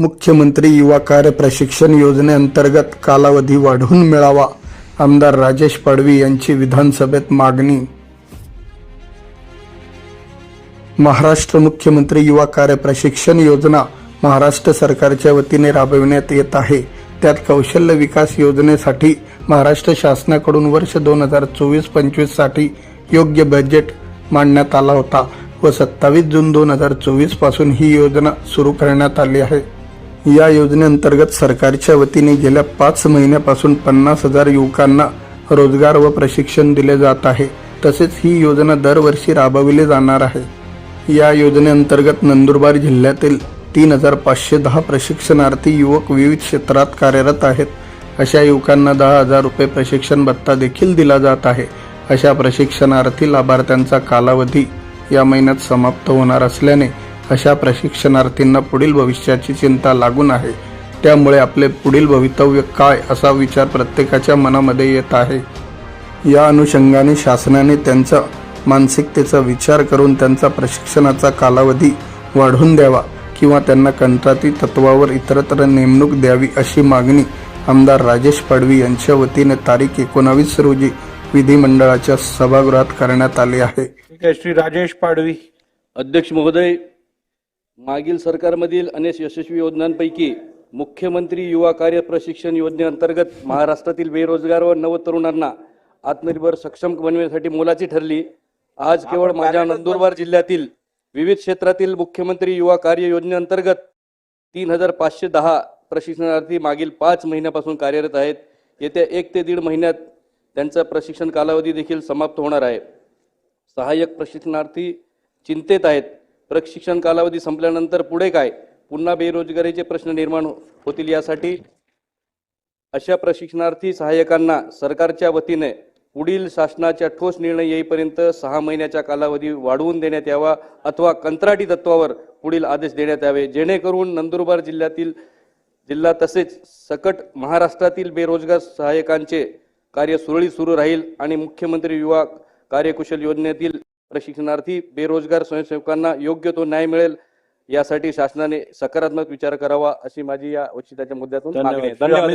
मुख्यमंत्री युवा कार्य प्रशिक्षण योजनेअंतर्गत कालावधी वाढवून मिळावा आमदार राजेश पाडवी यांची विधानसभेत मागणी. महाराष्ट्र मुख्यमंत्री युवा कार्य प्रशिक्षण योजना महाराष्ट्र सरकारच्या वतीने राबविण्यात येत आहे. त्यात कौशल्य विकास योजनेसाठी महाराष्ट्र शासनाकडून वर्ष दोन हजार चोवीस पंचवीससाठी योग्य बजेट मांडण्यात आला होता व सत्तावीस जून दोन हजार चोवीसपासून ही योजना सुरू करण्यात आली आहे. या योजनेअंतर्गत सरकारच्या वतीने गेल्या पाच महिन्यापासून पन्नास हजार युवकांना रोजगार व प्रशिक्षण दिले जात आहे. तसेच ही योजना दरवर्षी राबविली जाणार आहे. या योजनेअंतर्गत नंदुरबार जिल्ह्यातील तीन हजार पाचशे दहा प्रशिक्षणार्थी युवक विविध क्षेत्रात कार्यरत आहेत. अशा युवकांना दहा हजार रुपये प्रशिक्षण भत्ता देखील दिला जात आहे. अशा प्रशिक्षणार्थी लाभार्थ्यांचा कालावधी या महिन्यात समाप्त होणार असल्याने अशा प्रशिक्षणार्थींना पुढील भविष्याची चिंता लागून आहे. त्यामुळे आपले पुढील भवितव्य काय असा विचार प्रत्येकाच्या मनामध्ये येत आहे. या अनुषंगाने शासनाने त्यांचा मानसिकतेचा विचार करून त्यांचा प्रशिक्षणाचा कालावधी वाढवून द्यावा किंवा त्यांना कंत्राटी तत्वावर इतरत्र नेमणूक द्यावी अशी मागणी आमदार राजेश पाडवी यांच्या वतीने तारीख एकोणावीस रोजी विधिमंडळाच्या सभागृहात करण्यात आली आहे. श्री राजेश पाडवी. अध्यक्ष महोदय मागील सरकारमधील अनेक यशस्वी योजनांपैकी मुख्यमंत्री युवा कार्य प्रशिक्षण योजनेअंतर्गत महाराष्ट्रातील बेरोजगार व नवतरुणांना आत्मनिर्भर सक्षम बनविण्यासाठी मोलाची ठरली. आज केवळ माझ्या नंदुरबार जिल्ह्यातील विविध क्षेत्रातील मुख्यमंत्री युवा कार्य योजनेअंतर्गत तीन हजार पाचशे दहा प्रशिक्षणार्थी मागील पाच महिन्यापासून कार्यरत आहेत. येत्या एक ते दीड महिन्यात त्यांचा प्रशिक्षण कालावधी देखील समाप्त होणार आहे. सहाय्यक प्रशिक्षणार्थी चिंतेत आहेत. प्रशिक्षण कालावधी संपल्यानंतर पुढे काय? पुन्हा बेरोजगारीचे प्रश्न निर्माण होतील यासाठी अशा प्रशिक्षणार्थी सहाय्यकांना सरकारच्या वतीने पुढील शासनाच्या ठोस निर्णय येईपर्यंत सहा महिन्याच्या कालावधी वाढवून देण्यात यावा अथवा कंत्राटी तत्वावर पुढील आदेश देण्यात यावे. जेणेकरून नंदुरबार जिल्ह्यातील जिल्हा तसेच सकट महाराष्ट्रातील बेरोजगार सहाय्यकांचे कार्य सुरळीत सुरू राहील आणि मुख्यमंत्री युवा कार्यकुशल योजनेतील प्रशिक्षणार्थी बेरोजगार स्वयंसेवकांना योग्य तो न्याय मिळेल यासाठी शासनाने सकारात्मक विचार करावा अशी माझी या वचिताच्या मुद्द्यातून मागणी आहे. धन्यवाद.